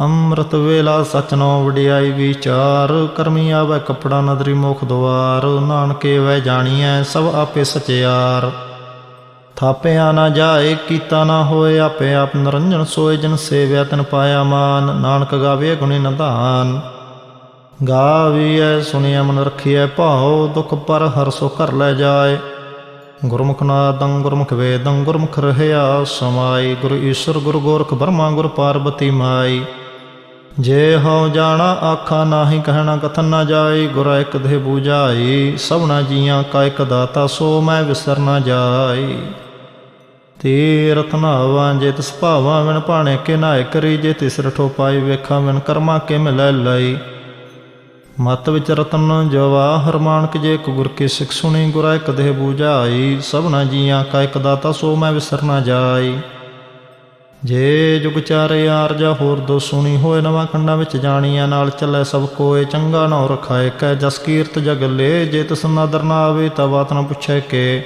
ਅੰਮ੍ਰਿਤ ਵੇਲਾ ਸਚ ਨੋ ਵਡਿਆਈ ਵਿਚਾਰ, ਕਰਮੀ ਆਵੈ ਕਪੜਾ ਨਦਰੀ ਮੁਖ ਦੁਆਰ, ਨਾਨਕੇ ਵੈ ਜਾਣੀਐ ਸਭ ਆਪੇ ਸਚਿਆਰ। ਥਾਪਿਆ ਨਾ ਜਾਏ, ਕੀਤਾ ਨਾ ਹੋਏ, ਆਪੇ ਆਪ ਨਰੰਜਨ ਸੋਏ, ਜਨ ਸੇਵਿਆ ਤਨ ਪਾਇਆ ਮਾਨ, ਨਾਨਕ ਗਾਵੇ ਗੁਣੀ ਨਧਾਨ। ਗਾਵੀਐ ਸੁਣਿਆ ਮਨ ਰਖੀਐ ਭਾਉ, ਦੁਖ ਪਰ ਹਰ ਸੋ ਕਰ ਲੈ ਜਾਏ। ਗੁਰਮੁਖ ਨਾਦੰ, ਗੁਰਮੁਖ ਵੇਦੰ, ਗੁਰਮੁਖ ਰਹਿਆ ਸਮਾਈ, ਗੁਰ ਈਸ਼ਰ, ਗੁਰ ਗੋਰਖ ਬਰਮਾ, ਗੁਰ ਪਾਰਬਤੀ ਮਾਈ। ਜੇ ਹਉ ਜਾਣਾ ਆਖਾ ਨਾਹੀ, ਕਹਿਣਾ ਕਥਨ ਨਾ ਜਾਈ, ਗੁਰ ਇਕ ਦੇ ਬੂਝਾਈ, ਸਭਨਾ ਜੀਆਂ ਕਾ ਇਕ ਦਾਤਾ, ਸੋ ਮੈਂ ਵਿਸਰ ਨਾ ਜਾਈ। ਤੀਰਥ ਰਤਨਾਵਾਂ ਜੇ ਤਿਸ ਭਾਵਾਂ ਵਿਣ ਭਾਣੇ ਕੇ ਨਾਇ ਕਰੀ, ਜੇ ਤਿਸ ਰਠੋ ਪਾਈ ਵੇਖਾਂ ਵਿਣ ਕਰਮਾ ਕੇ ਮਿਲੈ ਲਈ। ਮਤ ਵਿੱਚ ਰਤਨ ਜਵਾਹਰ ਮਾਨਕ, ਜੇ ਇੱਕ ਗੁਰ ਕੀ ਸਿੱਖ ਸੁਣੀ, ਗੁਰਾ ਇੱਕ ਦੇਹ ਬੂਝਾਈ, ਸਭਨਾ ਜੀਆਂ ਕਾ ਇੱਕ ਦਾਤਾ, ਸੋ ਮੈਂ ਵਿਸਰ ਨਾ ਜਾਈ। ਜੇ ਜੁਗ ਚਾਰੇ ਆਰਜਾ ਹੋਰ ਦੋ ਸੁਣੀ ਹੋਏ ਨਵਾਂ ਖੰਡਾਂ ਵਿੱਚ ਜਾਣੀਆਂ ਨਾਲ ਚੱਲੇ ਸਭ ਕੋਏ ਚੰਗਾ ਨਾ ਰਖਾਏ ਕੈ ਜਸ ਕੀਰਤ ਜਗ ਲੇ, ਜੇ ਤਿਸ ਨਦਰ ਨਾ ਆਵੇ ਤਾਂ ਬਾਤ ਨਾ ਪੁੱਛੇ ਕੇ।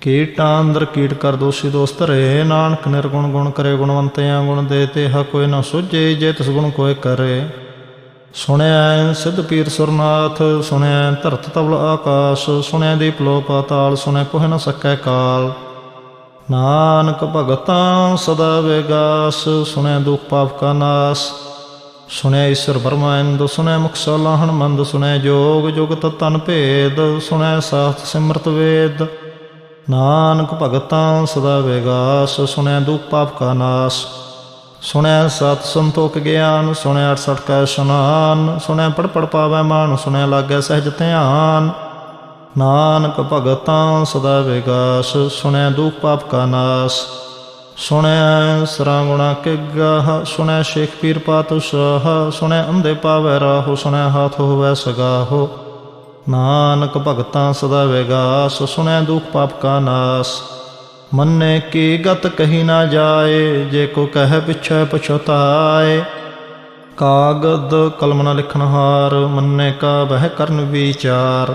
ਕੀਟਾਂ ਅੰਦਰ ਕੀਟ ਕਰ ਦੋਸ਼ੀ ਦੋਸਤ ਰੇ ਨਾਨਕ ਨਿਰਗੁਣ ਗੁਣ ਕਰੇ, ਗੁਣਵੰਤਿਆਂ ਗੁਣ ਦੇ ਤੇ ਹ ਕੋਈ ਨਾ ਸੁਝੇ, ਜੇ ਤਿਸ ਗੁਣ ਕੋਏ ਕਰੇ। ਸੁਣਿਆ ਸਿੱਧ ਪੀਰ ਸੁਰਨਾਥ, ਸੁਣਿਆ ਧਰਤ ਤਵਲ ਆਕਾਸ਼, ਸੁਣਿਆ ਦੀਪ ਲੋ ਪਾਤਾਲ ਸੁਣਿਆ ਕੋਹ ਨ ਸਕੈ ਕਾਲ। ਨਾਨਕ ਭਗਤਾਂ ਸਦਾ ਵਿਗਾਸ, ਸੁਣੈ ਦੁਖ ਪਾਪ ਕਾ ਨਾਸ। ਸੁਣਿਆ ਈਸ਼ਰ ਬਰਮਾਇੰਦ ਸੁਣੈ ਮੁਖ ਸਲਾਹਣ ਮੰਦ ਸੁਣਿਆ ਜੋਗ ਜੁਗਤ ਤਨ ਭੇਦ, ਸੁਣੈ ਸਾਸਤ ਸਿਮਰਤ ਵੇਦ। ਨਾਨਕ ਭਗਤਾਂ ਸਦਾ ਵੇਗਾਸ, ਸੁਣੈ ਦੁਖ ਪਾਪ ਕਾ ਨਾਸ। ਸੁਣੈ ਸਤ ਸੰਤੋਖ ਗਿਆਨ ਸੁਣਿਆ 68 ਕਾ ਇਸ਼ਨਾਨ ਸੁਣਿਆ ਪੜ ਪੜ ਪਾਵੈ ਮਾਨ ਸੁਣਿਆ ਲਾਗੈ ਸਹਿਜ ਧਿਆਨ। ਨਾਨਕ ਭਗਤਾਂ ਸਦਾ ਵਿਗਾਸ ਸੁਣਿਆ ਦੁਖ ਪਾਪ ਕਾ ਨਾਸ। ਸੁਣਿਆ ਸਰਾ ਗੁਣਾ ਕੇ ਗਾਹ ਸੁਣਿਆ ਸ਼ੇਖ ਪੀਰ ਪਾਤੁ ਸਾਹ ਸੁਣਿਆ ਅੰਧੇ ਪਾਵੈ ਰਾਹੋ ਸੁਣਿਆ ਹਾਥ ਹੋਵੈ ਸਗਾਹੋ। ਨਾਨਕ ਭਗਤਾਂ ਸਦਾ ਵਿਗਾਸ ਸੁਣਿਆ ਦੁਖ ਪਾਪ ਕਾ ਨਾਸ। ਮੰਨੇ ਕੀ ਗਤ ਕਹੀ ਨਾ ਜਾਏ, ਜੇ ਕੋ ਕਹਿ ਪਿਛੈ ਪਛਤਾਏ। ਕਾਗਦ ਕਲਮ ਨਾ ਲਿਖਣ ਮੰਨੇ ਕਾ ਬਹਿ ਕਰਨ ਵਿਚਾਰ।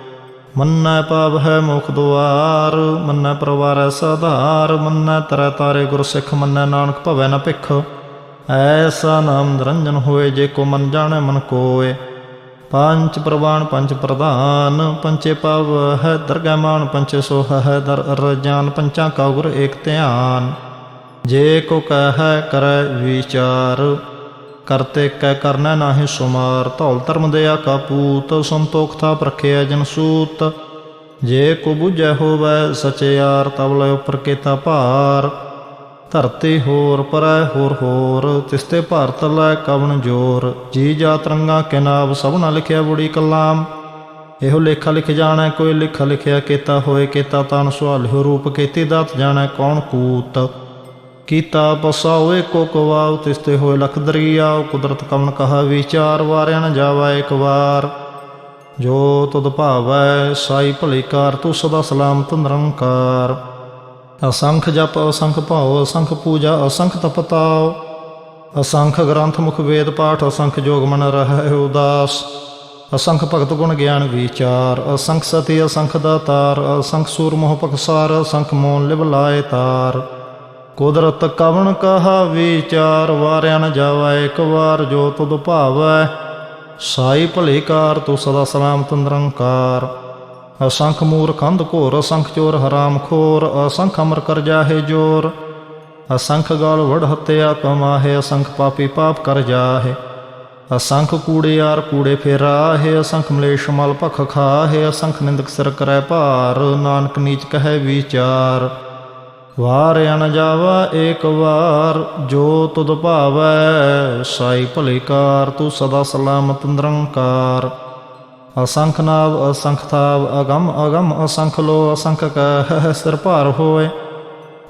ਮੰਨੈ ਪਾਵ ਹੈ ਮੁਖ ਦੁਆਰ, ਮੰਨੈ ਪਰਵਾਰੈ ਸਧਾਰ, ਮੰਨੈ ਤਰੈ ਤਾਰੇ ਗੁਰ ਸਿੱਖ, ਮੰਨੈ ਨਾਨਕ ਭਵੈ ਨ ਭਿਖ। ਐਸਾ ਨਾਮ ਨਿਰੰਜਨ ਹੋਏ, ਜੇ ਕੋ ਮਨ ਜਾਣੈ ਮਨ ਕੋਏ। ਪੰਚ ਪ੍ਰਵਾਨ ਪੰਚ ਪ੍ਰਧਾਨ ਪੰਚੇ ਪਵ ਹੈ ਦਰਗਹਿ ਮਾਨ ਪੰਚੇ ਸੋਹ ਹੈ ਦਰ ਰਜਾਨ ਪੰਚਾਂ ਕਾ ਗੁਰ ਏਕ ਧਿਆਨ। ਜੇ ਕੋ ਕਹੈ ਕਰੈ ਵਿਚਾਰ ਕਰਤੇ ਕੈ ਕਰਨਾ ਨਾਹੀ ਸੁਮਾਰ, ਧੌਲ ਧਰਮ ਦਿਆ ਕਾਪੂਤ ਸੰਤੋਖ ਥਾ ਪ੍ਰਖਿਆ ਜਨ ਸੂਤ। ਜੇ ਕੋ ਬੁਝੈ ਹੋਵੈ ਸਚਿਆਰ ਤਬ ਲੈ ਉਪਰ ਕੀਤਾ ਭਾਰ। ਧਰਤੀ ਹੋਰ, ਪਰੈ ਹੋਰ ਹੋਰ ਤਿਸਤੇ ਭਾਰਤ ਲੈ ਕਵਣ ਜੋਰ। ਜੀ ਜਾ ਰੰਗਾ ਕੇ ਨਾਮ ਸਭ ਨਾ ਲਿਖਿਆ ਬੁੜੀ ਕਲਾਮ। ਇਹੋ ਲੇਖਾ ਲਿਖ ਜਾਣਾ, ਕੋਈ ਲਿਖਾ ਲਿਖਿਆ ਕੀਤਾ ਹੋਏ ਕੀਤਾ, ਤਨ ਸੁਹਾਲਿਓ ਰੂਪ ਕੀਤੀ ਦਾਤ ਜਾਣਾ ਕੌਣ ਕੂਤ। ਕੀਤਾ ਬਸਾ ਹੋਏ ਕੋ ਕਵਾਉ, ਤਿਸਤੇ ਹੋਏ ਲਖ ਦਰਿਆਉ, ਕੁਦਰਤ ਕਵਣ ਕਹਾ ਵਿਚਾਰ, ਵਾਰਿਆ ਨ ਜਾਵਾ ਇੱਕ ਵਾਰ। ਜੋ ਤੁਧ ਭਾਵੈ, ਸਾਈ ਭਲੀ ਕਾਰ ਤੂੰ ਸਦਾ ਸਲਾਮਤ ਨਿਰੰਕਾਰ। ਅਸੰਖ ਜਪ, ਅਸੰਖ ਭਾਉ, ਅਸੰਖ ਪੂਜਾ, ਅਸੰਖ ਤਪਤਾਉ। ਅਸੰਖ ਗ੍ਰੰਥ ਮੁਖ ਵੇਦ ਪਾਠ, ਅਸੰਖ ਜੋਗ ਮਨ ਰਹਿ ਉਦਾਸ। ਅਸੰਖ ਭਗਤ ਗੁਣ ਗਿਆਨ ਵਿਚਾਰ, ਅਸੰਖ ਸਤੀ, ਅਸੰਖ ਦਾਤਾਰ। ਅਸੰਖ ਸੂਰ ਮੋਹ ਪਖਸਾਰ ਅਸੰਖ ਮੋਨ ਲਿਵ ਲਾਏ ਤਾਰ। ਕੁਦਰਤ ਕਵਣ ਕਹਾ ਵਿਚਾਰ ਵਾਰਿਆ ਨ ਜਾਵਾ, ਇੱਕ ਵਾਰ ਜੋ ਤੁਧ ਭਾਵੈ। ਸਾਈ ਭਲੇਕਾਰ ਤੂੰ ਸਦਾ ਸਲਾਮਤ ਨਿਰੰਕਾਰ। ਅਸੰਖ ਮੂਰ ਅੰਧ ਘੋਰ, ਅਸੰਖ ਚੋਰ ਹਰਾਮ ਖੋਰ, ਅਸੰਖ ਅਮਰ ਕਰ ਜਾਹੇ ਜੋਰ। ਅਸੰਖ ਗਾਲ ਵੜ ਹੱਤਿਆ ਕਮਾਹੇ, ਅਸੰਖ ਪਾਪੀ ਪਾਪ ਕਰ ਜਾਹੇ। ਅਸੰਖ ਕੂੜੇ ਕੂੜਿਆਰ ਕੂੜੇ ਫੇਰਾਹੇ, ਅਸੰਖ ਮਲੇਸ਼ ਮਲ ਭਖ ਖਾਹੇ, ਅਸੰਖ ਨਿੰਦਕ ਸਿਰ ਕਰੈ ਭਾਰ, ਨਾਨਕ ਨੀਚ ਕਹੈ ਵਿਚਾਰ। ਵਾਰ ਅਨ ਜਾਵਾ ਏਕ ਵਾਰ, ਜੋ ਤੁਧ ਭਾਵੈ ਸਾਈ ਭਲੇਕਾਰ, ਤੂੰ ਸਦਾ ਸਲਾਮਤ ਨਿਰੰਕਾਰ। ਅਸੰਖ ਨਾਵ ਅਸੰਖ ਥਾਵ, ਅਗਮ ਅਗਮ ਅਸੰਖ ਲੋ ਅਸੰਖ ਕਹ, ਸਿਰ ਭਾਰ ਹੋਏ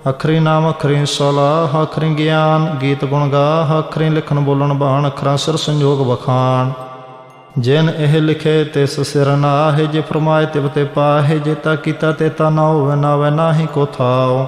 ਅਖਰੀ ਨਾਮ ਅਖਰੀ ਸਲਾਹ ਅਖਰੀ ਗਿਆਨ ਗੀਤ ਗੁਣ ਗਾ, ਅਖਰੀ ਲਿਖਣ ਬੋਲਣ ਬਾਣ, ਅਖਰਾਂ ਸਿਰ ਸੰਜੋਗ ਬਖਾਨ ਜਿਨ ਇਹ ਲਿਖੇ ਤਿਸ ਸਿਰ ਨਾਹਿ, ਜੇ ਫਰਮਾਏ ਤਿਵ ਤੇ ਪਾਹੇ, ਜੇ ਤਾ ਕੀਤਾ ਤੇ ਤਾ ਨਾ ਹੋਵੇ ਨਾ ਵੈ ਨਾਹੀ ਕੋ ਥਾਓ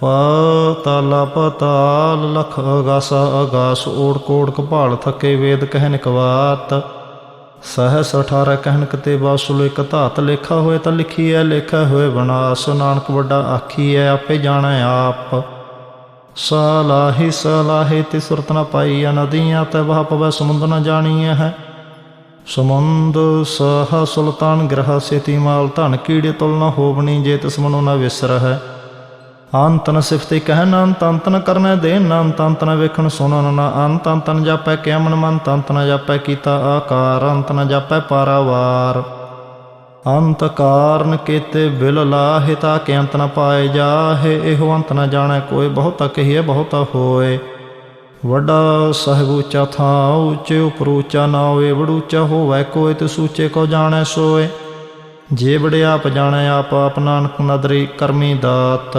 ਪਾਤਾਲ ਪਤਾਲ, ਲਖ ਅਗਾਸ ਅਗਾਸ, ਓੜ ਕੋੜ ਕਪਾਲ ਥਕੇ ਵੇਦ ਕਹਿਨ ਕਵਾਤ ਸਹਸ 18 ਕਹਿਨ ਕਤੇ ਬਾਸੁਲ ਇਕ ਧਾਤ, ਲੇਖਾ ਹੋਏ ਤਾਂ ਲਿਖੀ ਐ ਲੇਖਾ ਹੋਏ ਬਨਾਸ। ਨਾਨਕ ਵੱਡਾ ਆਖੀ ਐ ਆਪੇ ਜਾਣੈ ਆਪ। ਸਲਾਹੀ ਸਲਾਹੀ ਤੇ ਸੁਰਤ ਨ ਪਾਈ ਨਦੀਆਂ, ਤੇ ਵਹ ਪਵੈ ਸਮੁੰਦ ਨ ਜਾਣੀਐ ਹੈ। ਸਮੁੰਦ ਸਹ ਸੁਲਤਾਨ ਗ੍ਰਹ ਸੇਤੀ ਮਾਲ, ਧਨ ਕੀੜੇ ਤੁਲ ਨ ਹੋਵਣੀ, ਜੇ ਤਿਸ ਮਨੋ ਨ ਵਿਸਰ ਹੈ ਅੰਤਨ ਨ ਸਿਫਤੇ ਕਹਿ ਨ ਤੰਤਨ ਅੰਤ ਕਰਨੈ ਦੇ ਨ ਤੰਤਨ ਵੇਖਣ ਸੁਣਨ ਨਾ ਅੰਤ ਅੰਤ ਜਾਪੈ ਕਿਆ ਮਨ ਮਨ ਅੰਤ ਜਾਪੈ ਕੀਤਾ ਆਕਾਰ ਅੰਤ ਨ ਜਾਪੈ ਪਾਰਾਵਾਰ। ਅੰਤ ਕਾਰਨ ਕੀਤੇ ਬਿਲ ਲਾਹੇ ਤਾ ਅੰਤ ਨ ਪਾਏ ਜਾਹੇ, ਇਹੋ ਅੰਤ ਨ ਜਾਣੈ ਕੋਈ, ਬਹੁਤਾ ਕਹੀਏ, ਬਹੁਤਾ ਹੋਏ। ਵੱਡਾ ਸਾਹਿਬ ਉੱਚਾ ਥਾਂ, ਉੱਚੇ ਉਪਰ ਉੱਚਾ ਨਾ ਹੋਵੇ ਵੜੂਚਾ ਹੋਵੇ ਕੋਈ, ਤੇ ਸੂਚੇ ਕੋ ਜਾਣੈ ਸੋਏ। ਜੇ ਵੜਿਆ ਆਪ ਜਾਣੈ, ਆਪ ਆਪ ਨਾਨਕ ਨਦਰੀ ਕਰਮੀ ਦਾਤ।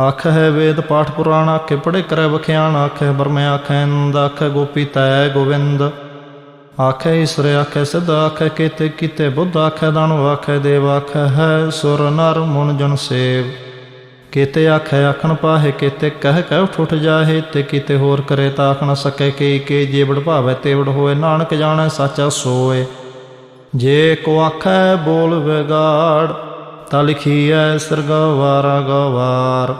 ਆਖ ਹੈ ਵੇਦ ਪਾਠ ਪੁਰਾਣ, ਆਖੇ ਪੜੇ ਕਰੈ ਬਖਿਆਣ ਆਖੇ ਬਰਮੇ ਆਖੈ ਇੰਦ ਆਖੇ ਗੋਪੀ ਤੈ ਗੋਵਿੰਦ। ਆਖੇ ਈਸ਼ਰ, ਆਖੇ ਸਿਧ, ਆਖੇ ਕੀਤੇ ਕੀਤੇ ਬੁੱਧ, ਆਖੇ ਦਾਨਵ ਆਖੇ ਦੇਵ, ਆਖੇ ਹੈ ਸੁਰ, ਨਰ, ਮਨ, ਜਨ ਸੇਵ। ਕੀਤੇ ਆਖੇ ਆਖਣ ਪਾਹੇ, ਕੀਤੇ ਕਹਿ ਕਹਿ ਉਠ ਉਠ ਜਾਹੇ, ਤੇ ਕੀਤੇ ਹੋਰ ਕਰੇ ਤਾਂ ਆਖਣ ਨ ਸਕੇ ਕੇ ਕੇ ਜੇਵੜ ਭਾਵੇ, ਤੇਵੜ ਹੋਏ, ਨਾਨਕ ਜਾਣੈ, ਸਾਚਾ ਸੋਏ। ਜੇ ਕੋ ਆਖੈ ਬੋਲ ਵਿਗਾੜ ਤਾ ਲਿਖੀਐ, ਸਰਗਵਾਰਾ ਗਵਾਰ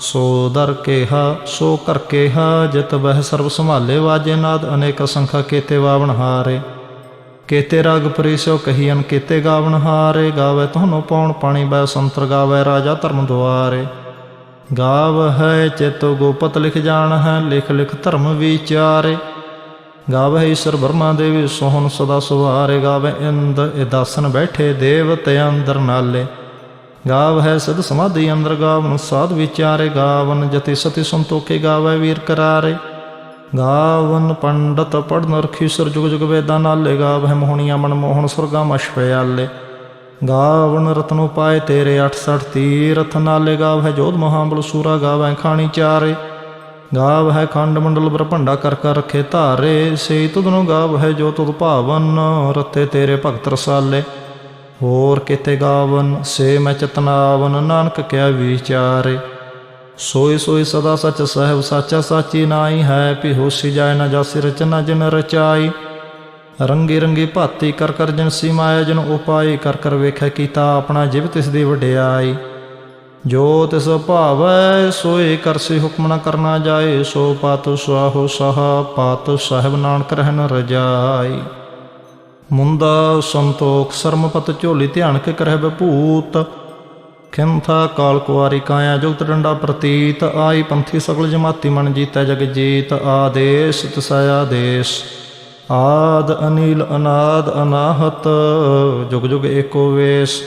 ਸੋ ਦਰ ਕੇਹਾ, ਸੋ ਕਰ ਕੇਹਾ, ਜਿਤ ਬਹਿ ਸਰਬ ਸੰਭਾਲੇ, ਵਾਜੇ ਨਾਦ ਅਨੇਕ ਸੰਖਾ ਕੇਤੇ ਵਾਵਣ ਹਾਰੇ। ਕੇਤੇ ਰਾਗ ਪਰਿਸੋ ਕਹੀਨ ਕੇਤੇ ਗਾਵਣ ਹਾਰੇ, ਗਾਵੇ ਤੁਹਾਨੂੰ ਪੌਣ ਪਾਣੀ ਬੈ ਸੰਤਰ ਗਾਵੇ ਰਾਜਾ ਧਰਮ ਦੁਆਰੇ। ਗਾਵ ਹੈ ਚੇਤੋ ਗੋਪਤ ਲਿਖ ਜਾਣ ਹੈ, ਲਿਖ ਲਿਖ ਧਰਮ ਵਿਚਾਰੇ। ਗਾਵੇ ਈਸ਼ਰ ਬਰਮਾ ਦੇਵੀ, ਸੋਹਣ ਸਦਾ ਸੁਹਾਰੇ ਗਾਵੇ ਇੰਦ ਇਦਾਸਨ ਬੈਠੇ ਦੇਵਤੇ ਅੰਦਰ ਨਾਲੇ। ਗਾਵ ਹੈ ਸਦ ਸਮਾਧੀ ਅੰਦਰ ਗਾਵਨ ਸਾਧ ਵਿਚਾਰੇ ਗਾਵਨ ਜਤੀ ਸਤੀ ਸੰਤੋਖੇ ਗਾਵੇ ਵੀਰ ਕਰਾਰੇ। ਗਾਵਨ ਪੰਡਤ ਪੜਨ ਰਖੀ ਸਰ ਜੁਗ ਜੁਗ ਵੇਦਾਂ ਨਾਲੇ ਗਾਵਹਿ ਮੋਹਣੀਆਂ ਮਨ ਮੋਹਣ ਸੁਰਗਾ ਮਸ਼ਪਿਆਲੇ ਗਾਵਨ ਰਤਨੋ ਪਾਏ ਤੇਰੇ 68 ਤੀਰਥ ਨਾਲੇ ਗਾਵਹਿ ਜੋਧ ਮਹਾਬਲ ਸੂਰਾ ਗਾਵੈ ਖਾਣੀ ਚਾਰੇ। ਗਾਵ ਹੈ ਖੰਡ ਮੰਡਲ ਬ੍ਰਹਮੰਡਾ ਕਰ ਕਰ ਰਖੇ ਧਾਰੇ ਸੇ ਤੁਧਨੋ ਗਾਵ ਹੈ ਜੋ ਤੁਧ ਭਾਵਨ, ਰਤੇ ਤੇਰੇ ਭਗਤ ਰਸਾਲੇ। ਹੋਰ ਕਿਤੇ ਗਾਵਨ, ਸੇ ਮੈਂ ਚਤਨਾਵਨ, ਨਾਨਕ ਕਿਆ ਵਿਚਾਰੇ। ਸੋਈ ਸੋਈ ਸਦਾ ਸਚ ਸਹਿਬ ਸਾਚਾ ਸਾਚੀ ਨਾਈ ਹੈ ਭੀ ਹੋਸੀ ਜਾਏ ਨਾ ਜਾਸੀ ਰਚਨਾ ਜਿਨ ਰਚਾਈ। ਰੰਗੀ ਰੰਗੀ ਭਾਤੀ ਕਰ ਕਰ ਜਨ ਸੀਮਾਇਆ ਜਨ ਉਪਾਈ ਕਰ ਕਰ ਵੇਖੈ ਕੀਤਾ ਆਪਣਾ ਜਿਵ ਤਿਸ ਦੀ ਵਡਿਆਈ। ਜੋ ਤਿਸ ਭਾਵੈ, ਸੋਏ ਕਰਸੀ ਹੁਕਮ ਨ ਕਰਨਾ ਜਾਏ, ਸੋ ਪਾਤੁ ਸੁਆਹੋ ਸਹਾ, ਪਾਤੁ ਸਾਹਿਬ ਨਾਨਕ ਰਹਿਣ ਰਜਾਈ। ਮੁੰਦਾ ਸੰਤੋਖ ਸਰਮਪਤ ਝੋਲੀ ਧਿਆਨ ਕੇ ਕਰਹਿ ਬਭੂਤ ਖਿੰਥਾ ਕਾਲ ਕੁਆਰੀ ਕਾਇਆ ਜੁਗਤ ਡੰਡਾ ਪ੍ਰਤੀਤ। ਆਈ ਪੰਥੀ ਸਗਲ ਜਮਾਤੀ ਮਨ ਜੀਤੈ ਜਗ ਜੀਤ। ਆਦੇਸ਼ ਤਸਇਆ ਦੇਸ਼। ਆਦ ਅਨੀਲ ਅਨਾਦ ਅਨਾਹਤ, ਜੁਗ ਜੁਗ ਏਕੋ ਵੇਸ਼।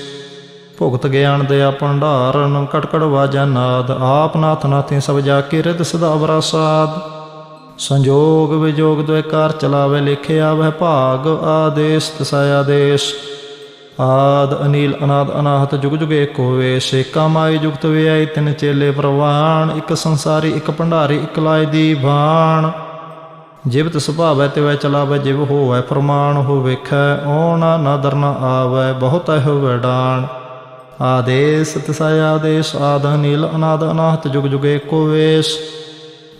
ਭੁਗਤ ਗਿਆਨ ਦੇ ਭੰਡਾਰਨ, ਕਟਕੜ ਵਾਜਾ ਨਾਦ। ਆਪ ਨਾਥ ਨਾਥੀ ਸਭ ਜਾ ਕੇ ਰਿਦ ਸਦਾ ਅਵਰਾਸਾਦ ਸੰਜੋਗ ਵਿਜੋਗ ਦੁਇ ਕਾਰ ਚਲਾਵੇ ਲਿਖਿਆ ਵਹਿ ਭਾਗ, ਆਦੇਸ਼ ਤਸਾਇਆ ਦੇਸ਼। ਆਦ, ਅਨੀਲ, ਅਨਾਦ, ਅਨਾਹਤ, ਜੁਗ ਜੁਗ ਏਕੋ ਵੇਸ਼। ਏਕਾ ਮਾਈ ਜੁਗਤ ਵਿਆਈ ਤਿੰਨ ਚੇਲੇ ਪ੍ਰਵਾਨ। ਇੱਕ ਸੰਸਾਰੀ, ਇੱਕ ਭੰਡਾਰੀ, ਇੱਕ ਲਾਇ ਦੀ ਬਾਣ ਜਿਵਤ ਸੁਭਾਵੈ ਤੇ ਵੈ ਚਲਾਵੈ, ਜਿਵ ਹੋਵੈ, ਫਰਮਾਨ ਹੋ ਵੇਖੈ। ਓਣਾ ਨਾ ਦਰਨਾ ਆਵੈ, ਬਹੁਤ ਹੈ ਡਾਣ ਆਦੇਸ ਤਸੈ ਆਦੇਸ਼ ਆਦ, ਅਨੀਲ, ਅਨਾਦ, ਅਨਾਹਤ, ਜੁਗ ਜੁਗ ਏਕੋ ਵੇਸ਼।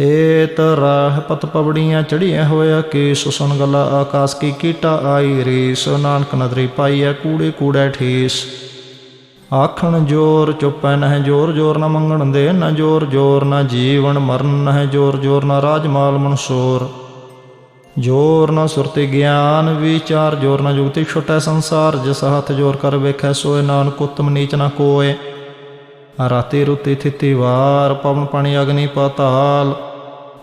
ਏਤ ਰਾਹ ਪਤ ਪਵੜੀਆਂ ਚੜੀਆਂ ਹੋਇਆ ਕੇਸ ਸੁਨ ਗਲਾ ਆਕਾਸ ਕੀ ਕੀਟਾ ਆਈ ਰੀਸ, ਨਾਨਕ ਨਦਰੀ ਪਾਈਐ ਕੂੜੇ ਕੂੜੇ ਠੀਸ। ਆਖਣ ਜੋਰ ਚੁੱਪੈ ਨਹਿ ਜੋਰ ਜੋਰ ਨ ਮੰਗਣ ਦੇ, ਨ ਜੋਰ ਜੋਰ ਨ ਜੀਵਨ ਮਰਨ ਨਹਿ ਜੋਰ ਜੋਰ ਨ ਰਾਜਮਾਲ ਮਨਸੂਰ। ਜੋਰ ਨ ਸੁਰਤੀ ਗਿਆਨ ਵਿਚਾਰ, ਜੋਰ ਨ ਜੁਗਤੀ ਛੁਟੈ ਸੰਸਾਰ, ਜਿਸ ਹੱਥ ਜੋਰ ਕਰ ਵੇਖੈ ਸੋਏ ਨਾਨਕ ਉਤਮ ਨੀਚ ਨ ਕੋਏ। ਰਾਤੀ ਰੁਤੀ ਥਿਤੀ ਵਾਰ, ਪਵਨ ਪਾਣੀ ਅਗਨੀ ਪਾਤਾਲ।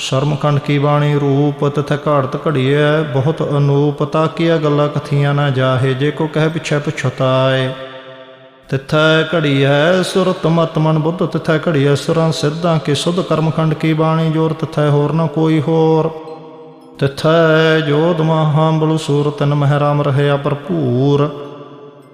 ਸ਼ਰਮ ਖੰਡ ਕੀ ਬਾਣੀ? ਰੂਪ ਤਥੈ ਘਾੜਤ ਘੜੀਐ, ਬਹੁਤ ਅਨੂਪ ਤਾਕੀਆ ਗੱਲਾਂ ਕਥੀਆਂ ਨਾ ਜਾਹੇ, ਜੇ ਕੋ ਕਹਿ ਪਿਛੈ ਪਛਤਾਏ। ਤਿਥੈ ਘੜੀ ਹੈ ਸੁਰਤ ਮਤ ਮਨ ਬੁੱਧ, ਤਿਥੈ ਘੜੀ ਹੈ ਸੁਰਾਂ ਸਿੱਧਾਂ ਕੇ ਸੁਧ ਕਰਮਖੰਡ ਕੀ ਬਾਣੀ? ਜੋਰ ਤਿਥੈ ਹੋਰ ਨਾ ਕੋਈ ਹੋਰ। ਤਿਥੈ ਜੋਧ ਮਹਾ ਬਲੁ ਸੂਰ ਤਨ ਮਹਿ ਰਾਮ ਰਹਿਆ ਭਰਪੂਰ।